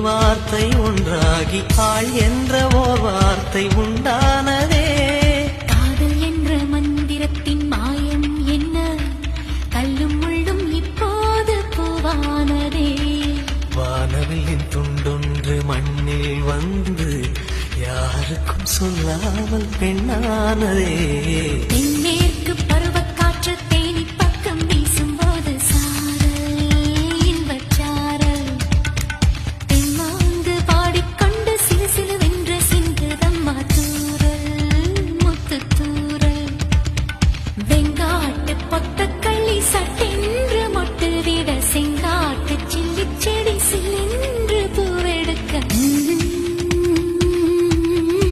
பெண்ணாகி ஆள் என்ற ஓர் வார்த்தை உண்டானதே. காதல் என்ற மந்திரத்தின் மாயம் என்ன? கல்லும் முள்ளும் இப்போது பூவானதே. வானவில்லின் துண்டொன்று மண்ணில் வந்து யாருக்கும் சொல்லாமல் பெண்ணானதே. பெண்மேல் வெங்காட்டு பொட்டத்து